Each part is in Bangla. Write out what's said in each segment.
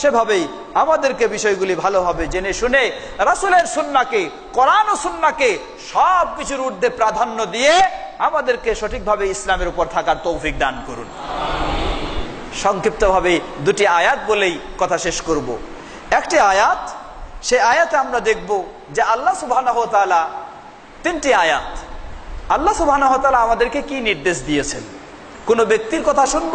সেভাবেই আমাদেরকে বিষয়গুলি ভালোভাবে জেনে শুনে রাসুলের সুন্নাকে, কোরআন সুন্নাকে সব কিছুর ঊর্ধ্বে প্রাধান্য দিয়ে আমাদেরকে সঠিকভাবে ইসলামের উপর থাকার তৌফিক দান করুন। সংক্ষিপ্তভাবে দুটি আয়াত বলেই কথা শেষ করব। একটি আয়াত, সে আয়াতে আমরা দেখব যে আল্লাহ সুবাহ তিনটি আয়াত। আল্লাহ সুবাহ আমাদেরকে কি নির্দেশ দিয়েছেন? কোন ব্যক্তির কথা শুনব?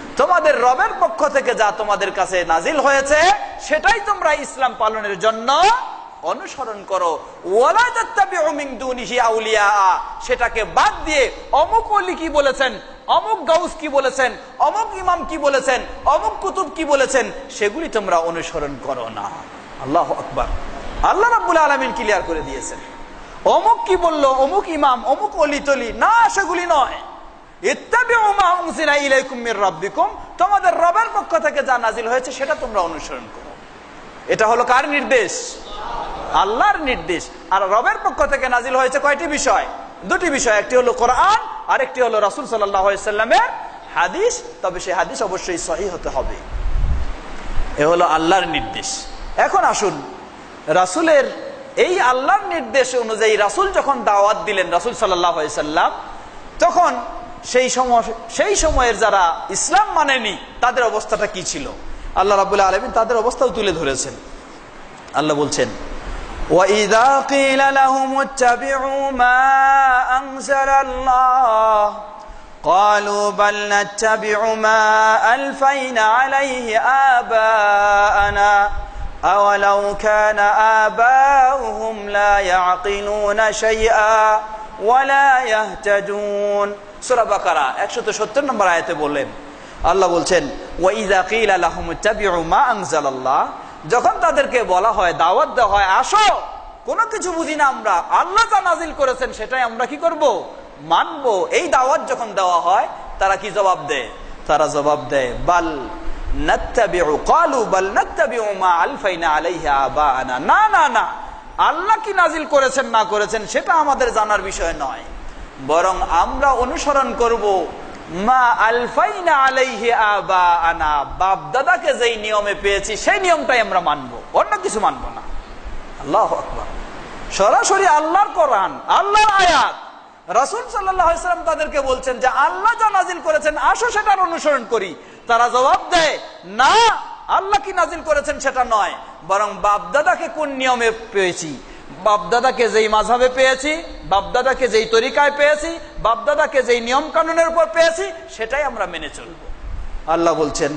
তোমাদের রবের পক্ষ থেকে যা তোমাদের কাছে নাজিল হয়েছে, সেটাই তোমরা ইসলাম পালনের জন্য অনুসরণ করো। সেটাকে বাদ দিয়ে অমুক অলি কি বলেছেন, অমুক গাউস কি বলেছেন, অমুক ইমাম কি বলেছেন, অমুক কুতুব কি বলেছেন, সেগুলি তোমরা অনুসরণ করো না। আল্লাহ আকবার। আল্লাহ রাব্বুল আলামিন ক্লিয়ার করে দিয়েছেন। অমুক কি বলল, অমুক ইমাম, অমুক অলি তলি না, সেগুলি নয়। তোমাদের রবের পক্ষ থেকে যা নাজিল হয়েছে, সেটা তোমরা অনুসরণ করো। এটা হলো কার নির্দেশ? আল্লাহর নির্দেশ। আর রবের পক্ষ থেকে নাজিল হয়েছে কয়টি বিষয়? দুটি বিষয়। একটি হলো কোরআন আর একটি হলো রাসুল সাল্লামের হাদিস। তবে সেই হাদিস অবশ্যই সহি হতে হবে। এ হলো আল্লাহর নির্দেশ। এখন আসুন, রাসুলের এই আল্লাহর নির্দেশ অনুযায়ী রাসুল যখন দাওয়াত দিলেন রাসুল সাল্লাম, তখন সেই সময় সেই সময়ের যারা ইসলাম মানেনি তাদের অবস্থাটা কি ছিল আল্লাহ রাবুল্লাহ আলমিন তাদের অবস্থাও তুলে ধরেছেন আল্লাহ বলছেন وَإِذَا قِيلَ لَهُمُ اتَّبِعُوا مَا أَنزَلَ اللَّهُ قالوا بل نتبع ما ألفينا عليه آباءنا أولو كان آباؤهم لا يعقلون شيئا ولا يهتدون সূরা বাকারা 170 নম্বর আয়াতে বললেন, আল্লাহ বলছেন যখন তাদেরকে বলা হয়, দাওয়াত দেওয়া হয়, আসো, কোনো কিছু বুঝি না আমরা, আল্লাহ যা নাজিল করেছেন সেটাই আমরা কি করব? মানবো, এই দাওয়াত যখন দেওয়া হয়, তারা কি জবাব দেয়? তারা জবাব দেয়, বাল না না না, আল্লাহ কি নাজিল করেছেন, না করেছেন, সেটা আমাদের জানার বিষয় নয়। বরং আমরা অনুসরণ করব, মা আলফাইনা আলাইহি আবা আনা বাপ দাদাকে যেই নিয়মে পেয়েছি, সেই নিয়মটাই আমরা মানবো, অন্য কিছু মানব না। আল্লাহ সরাসরি আল্লাহর কোরআন, আল্লাহর আয়াত। রাসুল সাল্লাম তাদেরকে বলছেন যে, আল্লাহ যা নাজিল করেছেন, আসো সেটার অনুসরণ করি। তারা জবাব দেয়, না, আল্লাহ কি নাজিল করেছেন সেটা নয়, বরং বাপদাদাকে কোন নিয়মে পেয়েছি? বাপদাদাকে যেই মাঝাবে পেয়েছি, বাপদাদাকে যেই তরিকায় পেয়েছি, বাপদাদাকে যেই নিয়ম কানুনের উপর পেয়েছি, সেটাই আমরা মেনে চলবো। আল্লাহ বলছেন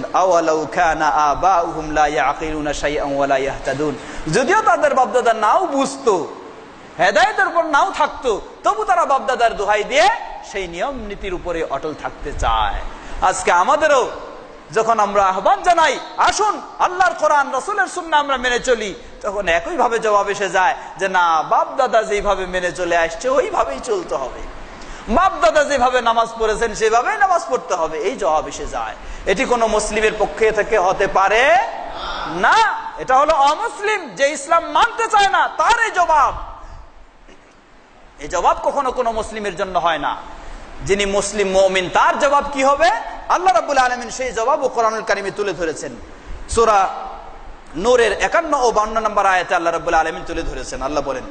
যদিও তাদের বাপদাদা নাও বুঝতো, হেদায়তের উপর নাও থাকতো, তবু তারা বাপদাদার দোহাই দিয়ে সেই নিয়ম নীতির উপরে অটল থাকতে চায়। আজকে আমাদেরও যখন আমরা আহ্বান জানাই, আসুন, আল্লাহর কোরআন, রসুলের সুন্না আমরা মেনে চলি, তখন একই ভাবে জবাব এসে যায় যে, না বাপ দাদা যেভাবে মেনে চলে আসছে, ওইভাবেই চলতে হবে। বাপ দাদা যেভাবে নামাজ পড়েছেন, সেভাবেই নামাজ পড়তে হবে। এই জবাব এসে যায়। এটি কোনো মুসলিমের পক্ষে থেকে হতে পারে না। এটা হলো অমুসলিম, যে ইসলাম মানতে চায় না, তার এই জবাব। এই জবাব কখনো কোনো মুসলিমের জন্য হয় না। যিনি মুসলিম মমিন, তার জবাব কি হবে? আল্লাহ রাবুল আলমিন সেই জবাব ও কোরআনুল কারিমে তুলে ধরেছেন সুরা নূরের একান্ন ও বান্ন নম্বর আয়াতে আল্লাহ রাবুল আলমিন তুলে ধরেছেন আল্লাহ বলেন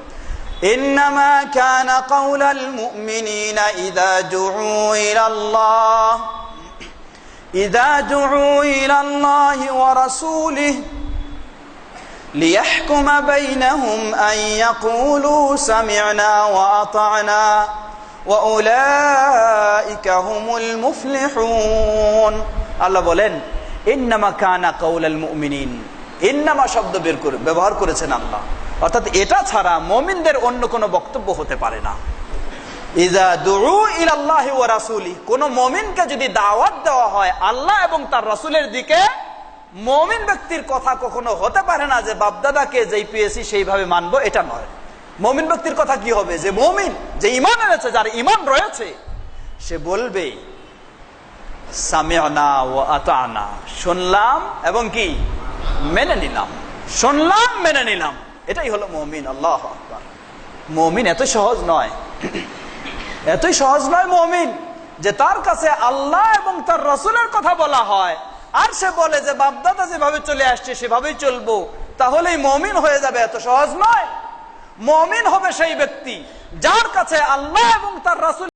إنما كان قول المؤمنين إذا دعوا إلى الله إذا دعوا إلى الله ورسوله ليحكم بينهم أن يقولوا سمعنا وأطعنا وأولئك هم المفلحون আল্লাহ বলেন, ইন্নামা কানা মুমিনিন। ইন্নামা শব্দ বের করে, ব্যবহার করেছেন আল্লাহ। অর্থাৎ এটা ছাড়া মমিনদের অন্য কোনো বক্তব্য হতে পারে না। কোন মুমিনকে যদি দাওয়াত দেওয়া হয় আল্লাহ এবং তার রাসুলের দিকে, মমিন ব্যক্তির কথা কখনো হতে পারে না যে, বাপদাদাকে যেই পেয়েছি সেইভাবে মানবো। এটা নয়। মমিন ব্যক্তির কথা কি হবে? যে মমিন, যে ইমান এনেছে, যার ইমান রয়েছে, সে বলবে শুনলাম এবং কি? মেনে নিলাম। শুনলাম, মেনে নিলাম। এটাই হলো মমিন, আল্লাহ। মমিন এত সহজ নয়। এতই সহজ নয় মমিন, যে তার কাছে আল্লাহ এবং তার রসুলের কথা বলা হয়। আর সে বলে যে, বাপদাদা যেভাবে চলে আসছে, সেভাবেই চলবো। তাহলেই মমিন হয়ে যাবে, এত সহজ নয়। মমিন হবে সেই ব্যক্তি যার কাছে আল্লাহ এবং তার রসুল